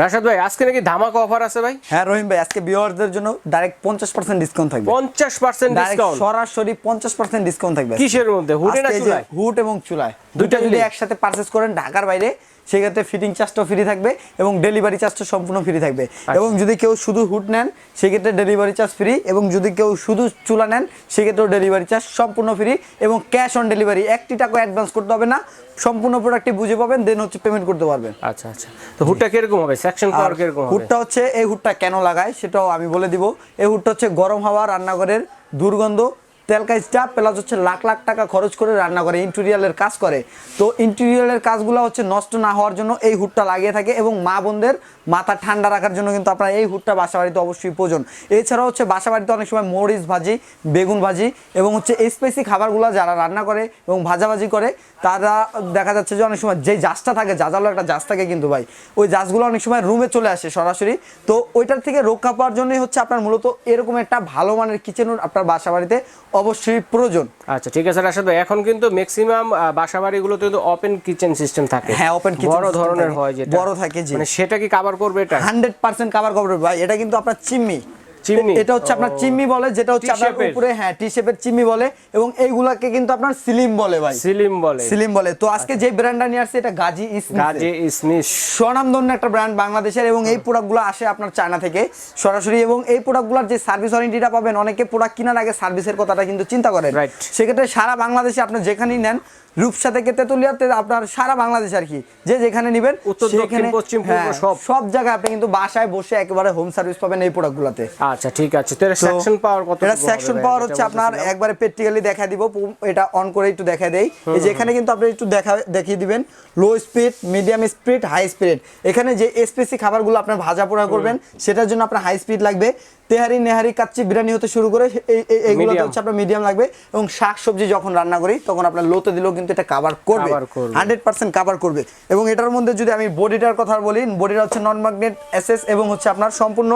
Rashad ভাই আজকে নাকি ধামাকা অফার আছে ভাই? হ্যাঁ রহিম ভাই আজকে ভিউয়ারদের জন্য ডাইরেক্ট পঞ্চাশ পার্সেন্ট ডিসকাউন্ট থাকবে। পঞ্চাশ পার্সেন্ট ডাইরেক্ট ডিসকাউন্ট সরাসরি পঞ্চাশ পার্সেন্ট ডিসকাউন্ট থাকবে কিসের মধ্যে? হুট যে চুলায়? হুড এবং চুলায়। দুইটা যদি একসাথে পারচেস করেন ঢাকার বাইরে সেক্ষেত্রে ফিটিং চার্জটাও ফ্রি থাকবে এবং ডেলিভারি চার্জটা সম্পূর্ণ ফ্রি থাকবে। আচ্ছা। এবং যদি কেউ শুধু হুড নেন সেক্ষেত্রে ডেলিভারি চার্জ ফ্রি এবং যদি কেউ শুধু চুলা নেন সেক্ষেত্রেও ডেলিভারি চার্জ সম্পূর্ণ ফ্রি এবং ক্যাশ অন ডেলিভারি একটি টাকা অ্যাডভান্স করতে হবে না সম্পূর্ণ প্রোডাক্টটি বুঝে পাবেন দেন হচ্ছে পেমেন্ট করতে পারবেন। আচ্ছা আচ্ছা। তো হুডটা কীরকম হবে? সেকশন পাওয়ার কীরকম হবে? হুডটা হচ্ছে এই হুডটা কেন লাগায় সেটাও আমি বলে দিব। এই হুডটা হচ্ছে গরম হাওয়া রান্নাঘরের দুর্গন্ধ তেলকা স্টাফ প্লাস হচ্ছে লাখ লাখ টাকা খরচ করে রান্না করে ইন্টেরিয়ালের কাজ করে। তো ইন্টেরিয়ালের কাজগুলো হচ্ছে নষ্ট না হওয়ার জন্য এই হুডটা লাগিয়ে থাকে এবং মা বোনদের মাথা ঠান্ডা রাখার জন্য কিন্তু আপনার এই হুডটা বাসা বাড়িতে অবশ্যই প্রয়োজন। এছাড়াও হচ্ছে বাসা বাড়িতে অনেক সময় মরিচ ভাজি বেগুন ভাজি এবং হচ্ছে স্পেসি খাবারগুলো যারা রান্না করে এবং ভাজাভাজি করে তারা দেখা যাচ্ছে যে অনেক সময় যে জাজটা থাকে জাজালো একটা জাজ থাকে কিন্তু ভাই ওই জাজগুলো অনেক সময় রুমে চলে আসে সরাসরি। তো ওইটার থেকে রক্ষা পাওয়ার জন্যই হচ্ছে আপনার মূলত এরকম একটা ভালো মানের কিচেন আপনার বাসা বাড়িতে অবশ্যই প্রয়োজন। আচ্ছা ঠিক আছে রাশাদ ভাই এখন কিন্তু ম্যাক্সিমাম বাসা বাড়িগুলোতে কিন্তু ওপেন কিচেন সিস্টেম থাকে। হ্যাঁ, open kitchen বড় ধরনের হয় যেটা। বড় থাকে। মানে সেটা কি কভার করবে এটা হান্ড্রেড পার্সেন্ট কাভার কভার ভাই এটা কিন্তু আপনার চিমনি। চিমনি? এটা হচ্ছে আপনার চিমনি বলে যেটা হচ্ছে আপনার উপরে হ্যাঁ টি শেপের চিমনি বলে এবং এইগুলাকে কিন্তু আপনার সিলিম বলে ভাই। সিলিম বলে। সিলিম বলে। তো আজকে যে ব্র্যান্ডটা নিয়ে আসছে এটা গাজী ইসমিস গাজে ইসমিস। স্বনামধন্য একটা ব্র্যান্ড বাংলাদেশের এবং এই প্রোডাক্টগুলো আসে আপনার চায়না থেকে সরাসরি এবং এই প্রোডাক্টগুলোর যে সার্ভিস ওয়ারেন্টিটা পাবেন অনেকে প্রোডাক্ট কেনার আগে সার্ভিসের কথাটা কিন্তু চিন্তা করেন। Right. সেক্ষেত্রে সারা বাংলাদেশে আপনি যেখানেই নেন রূপসা থেকে তেতুলিয়াতে আপনার সারা বাংলাদেশ আর কি। যে যেখানে নেবেন উত্তর, দক্ষিণ, পশ্চিম, পূর্ব হ্যাঁ, সব। সব জায়গায় আপনি কিন্তু বাসায় বসে একেবারে হোম সার্ভিস পাবেন এই প্রোডাক্টগুলোতে আচ্ছা ঠিক আছে। তো এটা সেকশন পাওয়ার কত এটা সেকশন পাওয়ার হচ্ছে আপনার একবারে প্র্যাকটিক্যালি দেখা দিব এটা অন করে একটু দেখা দেই। এই যে এখানে কিন্তু আপনি একটু দেখা দেখিয়ে দিবেন। Low speed medium speed high speed এখানে যে স্পেসি খাবারগুলো আপনার ভাজা পোড়া করবেন সেটার জন্য আপনার হাই স্পিড লাগবে। তেহারি নেহারি কাচ্চি বিরিয়ানি হতে শুরু করে এই- এই- এইগুলোতে হচ্ছে আপনার মিডিয়াম লাগবে। এবং শাক সবজি যখন রান্না করি তখন আপনার লোতে দিলেও কিন্তু এটা কাভার করবে। হান্ড্রেড পার্সেন্ট কাভার করবে। এবং এটার মধ্যে যদি আমি বডিটার কথা বলি বডিটা হচ্ছে নন ম্যাগনেট এসএস এবং হচ্ছে আপনার সম্পূর্ণ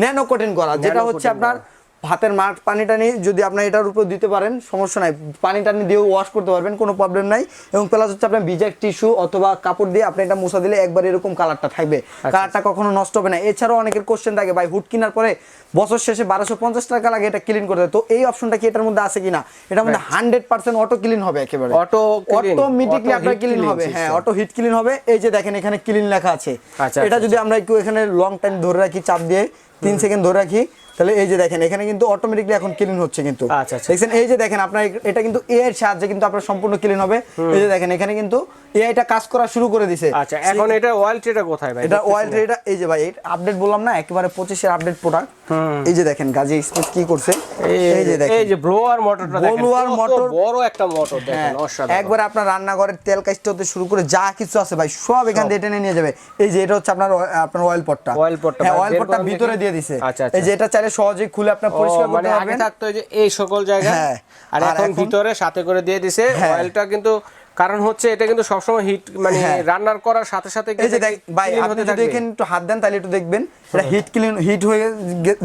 ন্যানো কোটেন করা যেটা হচ্ছে আপনার ভাতের মাঠ পানি টানি যদি আপনার এটার উপর দিতে পারেন সমস্যা নাই। পানি টানি দিয়েও ওয়াশ করতে পারবেন কোনো প্রবলেম নাই। এবং প্লাস হচ্ছে আপনার ভিজা টিস্যু অথবা কাপড় দিয়ে আপনি এটা মুছা দিলে একবার এরকম কালারটা থাকবে। আচ্ছা। কালারটা কখনো নষ্ট হবে না। এছাড়াও অনেকের কোশ্চেন থাকে ভাই হুড কেনার পরে বছর শেষে বারোশো পঞ্চাশ টাকা লাগে এটা ক্লিন করতে। তো এই অপশনটা কি এটার মধ্যে আছে কিনা? এটার মধ্যে হান্ড্রেড পার্সেন্ট অটো ক্লিন হবে একেবারে। অটো অটোমেটিকলি আপনার ক্লিন হবে। হ্যাঁ অটো হিট ক্লিন হবে। এই যে দেখেন এখানে ক্লিন লেখা আছে। আচ্ছা, এটা আচ্ছা, যদি আমরা একটু এখানে লং টাইম ধরে রাখি চাপ দিয়ে তিন সেকেন্ড ধরে রাখি তাহলে এই যে দেখেন এখানে কিন্তু অটোমেটিকলি এখন ক্লিন হচ্ছে কিন্তু আচ্ছা, আচ্ছা। দেখছেন এই যে দেখেন আপনার এটা কিন্তু এর সাহায্যে কিন্তু আপনার সম্পূর্ণ ক্লিন হবে এই যে দেখেন এখানে কিন্তু এআইটা কাজ করা শুরু করে দিছে। আচ্ছা এখন এটা ওয়াল ট্রেটা কোথায় ভাই? এটা অয়েল না। এই যে ভাই আপডেট বললাম না একেবারে পঁচিশের আপডেট প্রোডাক্ট এই যে দেখেন গাজী কি করছে? এই যে দেখেন। এই যে ব্লোয়ার মোটরটা দেখেন কত motor- বড় একটা মোটর হ্যাঁ, দেখেন অসাধারণ। একবারে আপনার রান্নাঘরের তেল কাজটা হতে শুরু করে যা কিছু আছে ভাই সব এখান থেকে টেনে নিয়ে যাবে। এই যে এটা হচ্ছে আপনার আপনার অয়েল পটটা Oil pot টা হ্যাঁ অয়েল পটটা ভিতরে দিয়ে দিছে। আচ্ছা, আচ্ছা। এই যে এটা চাইলে সহজেই খুলে আপনার পরিষ্কার মানে করতে আগে পারবেন। থাকতো যে এই সকল জায়গায় হ্যাঁ। আর এখন ভিতরে সাথে করে দিয়ে দিছে হ্যাঁ। অয়েলটা কিন্তু কারণ হচ্ছে এটা কিন্তু সবসময় হিট মানে হ্যাঁ। রান্নার করার সাথে সাথে এই যে ভাই আপনি যদি এখানে একটু হাত দেন তাহলে একটু দেখবেন এটা হিট ক্লিন হিট হয়ে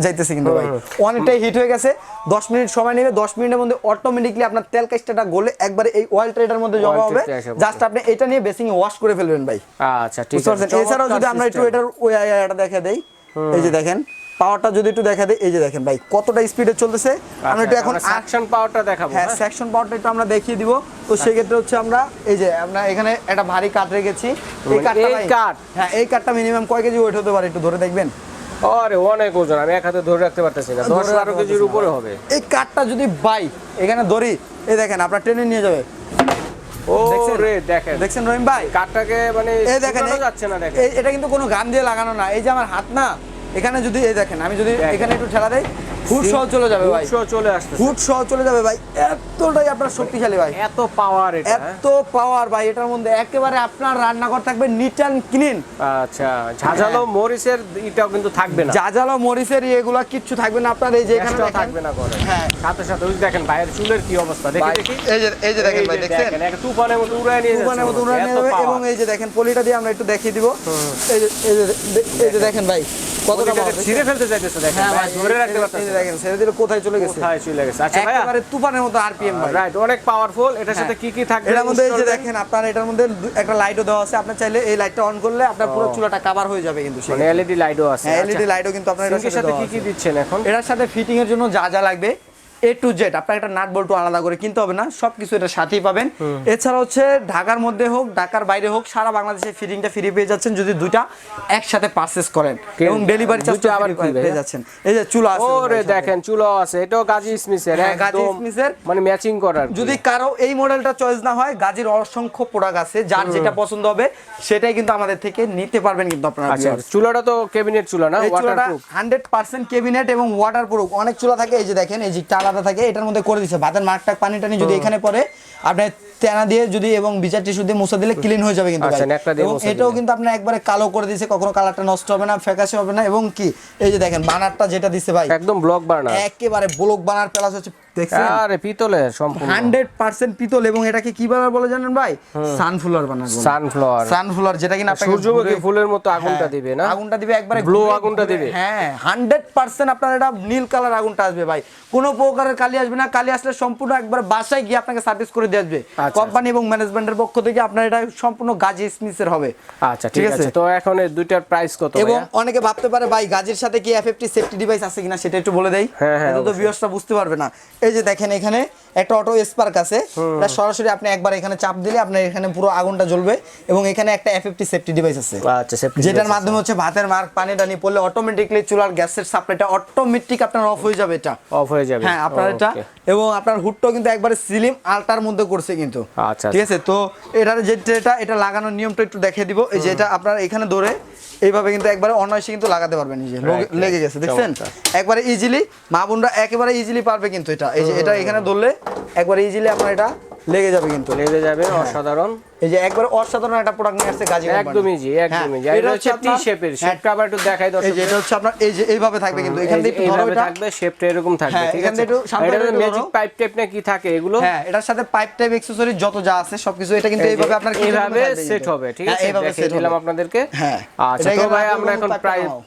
যাইতেছে কিন্তু ভাই। অনেকটাই হিট হয়ে গেছে। 10 মিনিট সময় নেবে 10 মিনিটের মধ্যে অটোমেটিকলি আপনার তেল কাজটা গলে একবারে এই অয়েল ট্রেটার মধ্যে জমা হবে। জাস্ট আপনি এটা নিয়ে বেসিং ওয়াশ করে ফেলবেন ভাই। আচ্ছা ঠিক আছে। এছাড়াও যদি আমরা একটু এটার এটা দেখা দেই এই যে দেখেন পাওয়ারটা যদি একটু দেখা দেয় এই যে দেখেন ভাই কতটা স্পিডে চলতেছে। আমরা একটু এখন অ্যাকশন পাওয়ারটা দেখাবো হ্যাঁ হ্যাঁ? সেকশন পাওয়ারটা একটু আমরা দেখিয়ে দিব। তো সেক্ষেত্রে হচ্ছে আমরা এই যে আমরা এখানে একটা ভারী কাঠ রেখেছি। এই মানে কাঠটা কাঠ? হ্যাঁ এই কাঠটা মিনিমাম কয় কেজি ওয়েট হতে পারে একটু ধরে দেখবেন? আরে অনেক ওজন আমি এক হাতে ধরে রাখতে পারতেছি না। দশ ধরে বারো রাখতে কেজির উপরে হবে। এই কাঠটা যদি বাই এখানে ধরি এই দেখেন আপনার ট্রেনে নিয়ে যাবে। ও দেখছেন? রে দেখেন। দেখছেন রহিম ভাই? কাঠটাকে মানে এই দেখেন যাচ্ছে না দেখেন। এটা কিন্তু কোনো গান দিয়ে লাগানো না। এই যে আমার হাত না এখানে যদি এই দেখেন আমি যদি এখানে একটু ঠেলা দেই ফুট সহ চলে যাবে ভাই। উৎস চলে আসছে ফুট সহ চলে যাবে ভাই। এতটাই আপনার শক্তিশালী ভাই। এত পাওয়ার এটা হ্যাঁ? এত পাওয়ার ভাই এটার মধ্যে একেবারে আপনার রান্নাঘর থাকবে নিট অ্যান্ড ক্লিন আচ্ছা ঝাঁঝালো মরিচের এটাও কিন্তু থাকবে না। জাজালো মরিচের এগুলা কিচ্ছু থাকবে না আপনার এই যে এখানে থাকবে না করে হ্যাঁ। সাথে সাথে ওই দেখেন ভাইয়ের চুলের কি অবস্থা দেখি দেখি। এই যে এই যে দেখেন ভাই দেখেন, একটা তুফানের মতো উড়ায় নিয়ে তুফানের মতো উড়ায় নিয়ে এবং এই যে দেখেন পলিটা দিয়ে আমরা একটু দেখিয়ে দিব। এই যে এই যে দেখেন ভাই। কতটা ছিঁড়ে ফেলতে চাইতেছে দেখেন হ্যাঁ ভাই, ভাই ধরে রাখতে পারতেছে। দেখেন ছেড়ে দিলে কোথায় চলে গেছে? কোথায় চলে গেছে? আচ্ছা ভাইয়া একেবারে তুফানের মতো আরপিএম ভাই। রাইট অনেক পাওয়ারফুল এটার সাথে কি কি থাকবে? এটার মধ্যে এই যে দেখেন আপনার এটার মধ্যে একটা লাইটও দেওয়া আছে। আপনি চাইলে এই লাইটটা অন করলে আপনার পুরো চুলাটা কভার হয়ে যাবে কিন্তু মানে এলইডি লাইটও আছে হ্যাঁ এলইডি লাইটও কিন্তু আপনার এটার সাথে সাথে কি কি দিচ্ছেন এখন? এটার সাথে ফিটিং এর জন্য যা যা লাগবে এ টু জেড আপনার একটা নাট বল্টু আলাদা করে কিনতে হবে না সবকিছু এটার সাথেই পাবেন। এছাড়া হচ্ছে ঢাকার মধ্যে হোক ঢাকার বাইরে হোক সারা বাংলাদেশে ফিটিংটা ফ্রি পেয়ে যাচ্ছেন যদি দুইটা একসাথে পারচেস করেন এবং ডেলিভারি চার্জ আবার পেয়ে যাচ্ছেন। এই যে চুলা আছে ওরে দেখেন চুলো আছে এটাও গাজী স্মিথের হ্যাঁ, গাজী স্মিথের। মানে ম্যাচিং করার যদি কারও এই মডেলটা চয়েস না হয় গাজীর অসংখ্য প্রোডাক্ট আছে যার যেটা পছন্দ হবে সেটাই কিন্তু আমাদের থেকে নিতে পারবেন কিন্তু আপনারা আচ্ছা। চুলাটা তো ক্যাবিনেট চুলা না? ওয়াটারপ্রুফ হান্ড্রেড পার্সেন্ট কেবিনেট এবং ওয়াটার প্রুফ অনেক চুলা থাকে এই যে দেখেন এই যে আলাদা থাকে এটার মধ্যে করে দিচ্ছে ভাতের মাঠটা পানি টানি যদি এখানে পরে আপনি তেনা দিয়ে যদি এবং বিচার টিস্যু দিয়ে মুছা দিলে ক্লিন হয়ে যাবে কিন্তু আচ্ছা, এটাও কিন্তু আপনার একবারে কালো করে দিয়েছে কখনো কালারটা নষ্ট হবে না ফ্যাকাশে হবে না। এবং কি এই যে দেখেন বানারটা যেটা দিছে ভাই একদম ব্লক বানার একেবারে ব্লক বানার প্লাস হচ্ছে আরে পিতলের সম্পূর্ণ। হান্ড্রেড পার্সেন্ট পিতল এবং এটাকে কি বলে জানেন ভাই? সানফ্লাওয়ার বানার সানফ্লাওয়ার। সানফ্লাওয়ার যেটা কিনা আপনাকে সূর্যমুখী ফুলের মতো আগুনটা হ্যাঁ, দিবে না? আগুনটা দিবে একবারে Blue আগুনটা দিবে? হ্যাঁ হান্ড্রেড পার্সেন্ট আপনার এটা নীল কালার আগুনটা আসবে ভাই। কোনো প্রকারের কালি আসবে না। কালি আসলে সম্পূর্ণ একবার বাসায় গিয়ে আপনাকে সার্ভিস করে দিয়ে আসবে। আচ্ছা। কোম্পানি এবং ম্যানেজমেন্টের পক্ষ থেকে আপনার এটা সম্পূর্ণ গাজি স্মিথের হবে। আচ্ছা ঠিক আছে? তো এখন এই দুইটার প্রাইস কত এবং অনেকে ভাবতে পারে ভাই গাজির সাথে কি এফএফটি সেফটি ডিভাইস আছে কিনা সেটা একটু বলে দেই। হ্যাঁ, হ্যাঁ, তো ভিউয়ার্সরা বুঝতে পারবে না। এই যে দেখেন এখানে একটা অটো স্পার্ক আছে। এটা সরাসরি আপনি একবার এখানে চাপ দিলে আপনার এখানে পুরো আগুনটা জ্বলবে এবং এখানে একটা এফএফটি সেফটি ডিভাইস আছে। আচ্ছা যেটার মাধ্যমে হচ্ছে ভাতের মার্ক পানি টানি পড়লে অটোমেটিকলি চুলার গ্যাসের সাপ্লাইটা অটোমেটিক আপনার অফ হয়ে যাবে এটা। অফ হয়ে যাবে। হ্যাঁ আপনার এটা এবং আপনার হুডটাও কিন্তু একবারে সিলিম আলটার মধ্যে করছে কিন্তু। আচ্ছা, ঠিক আছে? তো এটার যে এটা এটা লাগানোর নিয়মটা একটু দেখিয়ে দিব। এই যে এটা আপনার এখানে ধরে এইভাবে কিন্তু একবারে অনায়াসে কিন্তু লাগাতে পারবেন right. লেগে গেছে দেখছেন? একবারে ইজিলি মা বোনরা একেবারে ইজিলি পারবে কিন্তু এটা। এই যে এটা এখানে ধরলে একবার ইজিলি আপনার এটা লেগে যাবে কিন্তু। লেগে যাবে, অসাধারণ। এই যে একবারে অসাধারণ একটা প্রোডাক্ট নিয়ে আসছে গাজী একদমই জি একদমই জি। হ্যাঁ, এটা হচ্ছে টি শেপের হ্যাঁ, শেপটা আবার একটু দেখাই এই দর্শক যে এটা হচ্ছে আপনার এই যে এইভাবে থাকবে কিন্তু। এখান থেকে একটু ধরো এটা। থাকবে শেপটা এরকম থাকবে হ্যাঁ, ঠিক আছে? একটু এটা ম্যাজিক পাইপ টাইপ না কি থাকে এগুলো? হ্যাঁ এটার সাথে পাইপ টাইপ অ্যাকসেসরি যত যা আছে সবকিছু এটা কিন্তু এইভাবে আপনার এইভাবে সেট হবে ঠিক হ্যাঁ, আছে? এইভাবে সেট দিলাম আপনাদেরকে। হ্যাঁ। আচ্ছা তো ভাই আমরা এখন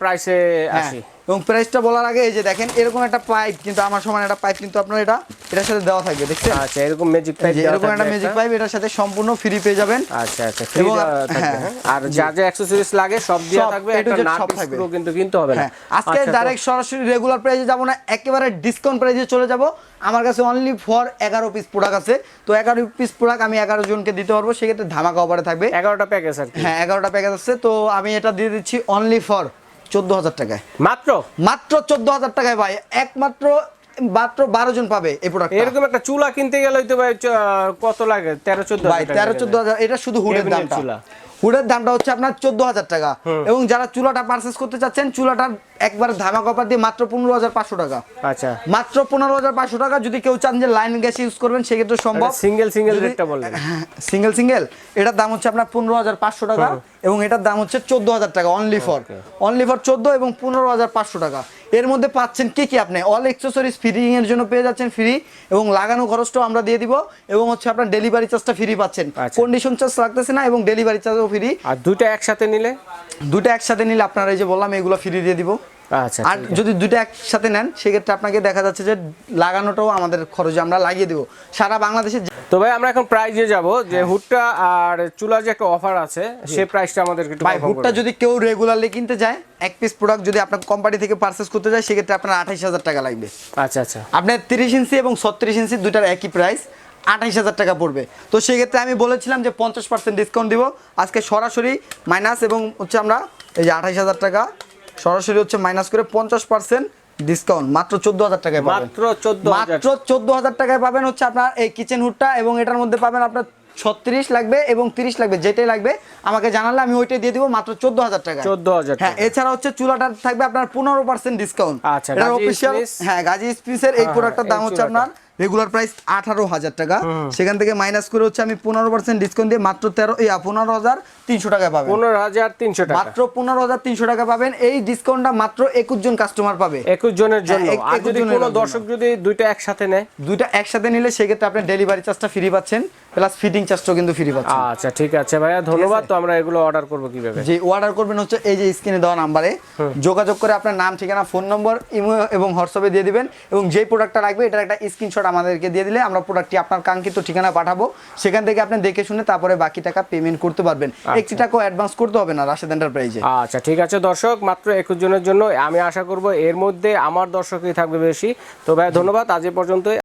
প্রাইস হ্যাঁ, আসি। এবং প্রাইসটা বলার আগে এই যে দেখেন এরকম একটা পাইপ কিন্তু আমার সমান একটা পাইপ কিন্তু আপনার এটা এটার সাথে দেওয়া থাকবে দেখছেন? আচ্ছা এরকম ম্যাজিক পাইপ এরকম একটা ম্যাজিক পাইপ এটার সাথে সম্পূর্ণ ফ্রি পেয়ে যাবেন। আচ্ছা আচ্ছা এবং- হ্যাঁ, হ্যাঁ? আর যা যা অ্যাকসেসরিজ লাগে সব দেওয়া থাকবে একটা নাট স্ক্রু কিন্তু কিনতে হবে না। হ্যাঁ আজকে আচ্ছা, ডাইরেক্ট সরাসরি রেগুলার প্রাইসে যাব না একেবারে ডিসকাউন্ট প্রাইসে চলে যাব। আমার কাছে অনলি ফর এগারো পিস প্রোডাক্ট আছে। তো এগারো পিস প্রোডাক্ট আমি এগারো জনকে দিতে পারব সেক্ষেত্রে ধামাকা অফারে থাকবে। এগারোটা প্যাকেজ আর হ্যাঁ এগারোটা প্যাকেজ আছে। তো আমি এটা দিয়ে দিচ্ছি অনলি ফর চোদ্দ হাজার টাকায়। মাত্র? মাত্র চোদ্দ হাজার টাকায় ভাই। একমাত্র মাত্র বারো জন পাবে এই প্রোডাক্ট এরকম একটা চুলা কিনতে গেলে হয়তো ভাই কত লাগে? তেরো চোদ্দ ভাই তেরো চোদ্দ হাজার এটা শুধু হুডের দাম চুলা। হুডের দামটা হচ্ছে আপনার চোদ্দ হাজার টাকা। এবং যারা চুলাটা পারচেস করতে চাচ্ছেন চুলাটা একবার ধামা কপার দিয়ে মাত্র পনেরো হাজার পাঁচশো টাকা। আচ্ছা। মাত্র পনেরো হাজার পাঁচশো টাকা যদি কেউ চান যে লাইন গ্যাস ইউজ করবেন সেক্ষেত্রে সম্ভব। সিঙ্গেল সিঙ্গেল রেটটা বললেন। সিঙ্গেল সিঙ্গেল এটার দাম হচ্ছে আপনার পনেরো হাজার পাঁচশো টাকা এবং এটার দাম হচ্ছে চোদ্দ হাজার টাকা অনলি ফর অনলি ফর চোদ্দ এবং পনেরো হাজার পাঁচশো টাকা। এর মধ্যে পাচ্ছেন কি কি আপনি? অল এক্সেসরিজ ফ্রি এর জন্য পেয়ে যাচ্ছেন ফ্রি এবং লাগানো খরচটাও আমরা দিয়ে দিব এবং হচ্ছে আপনার ডেলিভারি চার্জটা ফ্রি পাচ্ছেন। আচ্ছা। কন্ডিশন চার্জ লাগতেছে না এবং ডেলিভারি চার্জও ফ্রি আর দুইটা একসাথে নিলে? দুটো একসাথে নিলে আপনারা এই যে বললাম এগুলো ফ্রি দিয়ে দিব। আচ্ছা আর যদি দুটো একসাথে নেন সেক্ষেত্রে আপনাকে দেখা যাচ্ছে যে লাগানোটাও আমাদের খরচে আমরা লাগিয়ে দিব। সারা বাংলাদেশে তো ভাই আমরা এখন প্রাইজে যাব। যে হুডটা আর চুলার যে একটা অফার আছে সেই প্রাইসটা আমাদেরকে একটু ভাই হুডটা যদি কেউ রেগুলারলি কিনতে যায় এক পিস প্রোডাক্ট যদি আপনার কোম্পানি থেকে পারচেস করতে যায় সেক্ষেত্রে আপনার আঠাইশ হাজার টাকা লাগবে। আচ্ছা আচ্ছা। আপনার তিরিশ ইঞ্চি এবং ছত্রিশ ইঞ্চি দুটার একই প্রাইস আঠাইশ হাজার টাকা পড়বে। তো সেক্ষেত্রে আমি বলেছিলাম যে পঞ্চাশ পার্সেন্ট ডিসকাউন্ট দিব। আজকে সরাসরি মাইনাস এবং হচ্ছে আমরা এই যে আঠাইশ হাজার টাকা সরাসরি হচ্ছে মাইনাস করে পঞ্চাশ পার্সেন্ট ডিসকাউন্ট মাত্র চোদ্দ হাজার টাকায় পাবেন। মাত্র চোদ্দ মাত্র চোদ্দ হাজার টাকায় পাবেন হচ্ছে আপনার এই কিচেন হুডটা এবং এটার মধ্যে পাবেন আপনার ছত্রিশ লাগবে এবং তিরিশ লাগবে যেটাই লাগবে আমাকে জানালে আমি ওইটাই দিয়ে দিব মাত্র চোদ্দ হাজার টাকা 14,000 হ্যাঁ এছাড়া হচ্ছে চুলাটা থাকবে আপনার পনেরো পার্সেন্ট ডিসকাউন্ট আচ্ছা, অফিসিয়াল হ্যাঁ গাজী স্পিসের এই হ্যাঁ, প্রোডাক্টটার দাম হচ্ছে আপনার রেগুলার প্রাইস আঠারো হাজার টাকা। সেখান থেকে মাইনাস করে হচ্ছে আমি পনেরো পার্সেন্ট ডিসকাউন্ট দিয়ে মাত্র তেরো পনেরো হাজার তিনশো টাকা পাবেন। পনেরো হাজার তিনশো টাকা। মাত্র পনেরো হাজার তিনশো টাকা পাবেন। এই ডিসকাউন্টটা মাত্র একুশ জন কাস্টমার পাবে। একুশ জনের জন্য। হ্যাঁ, আর যদি কোনো দর্শক যদি দুইটা একসাথে নেয়? দুইটা একসাথে নিলে সেক্ষেত্রে আপনি ডেলিভারি চার্জটা ফ্রি পাচ্ছেন। প্লাস ফিটিং চার্জটাও কিন্তু ফ্রি পাচ্ছেন। আচ্ছা ঠিক আছে ভাইয়া ধন্যবাদ। তো আমরা এগুলো অর্ডার করব কীভাবে? যে অর্ডার করবেন হচ্ছে এই যে স্ক্রিনে দেওয়া নাম্বারে যোগাযোগ করে আপনার নাম ঠিকানা ফোন নম্বর ইমো এবং হোয়াটসঅ্যাপে দিয়ে দিবেন এবং যেই প্রোডাক্টটা লাগবে এটার একটা স্ক্রিনশট আমাদেরকে দিয়ে দিলে আমরা প্রোডাক্টটি আপনার কাঙ্ক্ষিত ঠিকানা পাঠাবো। সেখান থেকে আপনি দেখে শুনে তারপরে বাকি টাকা পেমেন্ট করতে পারবেন। একটি টাকাও অ্যাডভান্স করতে হবে না রাশেদ এন্টারপ্রাইজে আচ্ছা ঠিক আছে দর্শক মাত্র একুশ জনের জন্য আমি আশা করব এর মধ্যে আমার দর্শকই থাকবে বেশি। তো ভাই ধন্যবাদ। আজ পর্যন্তই।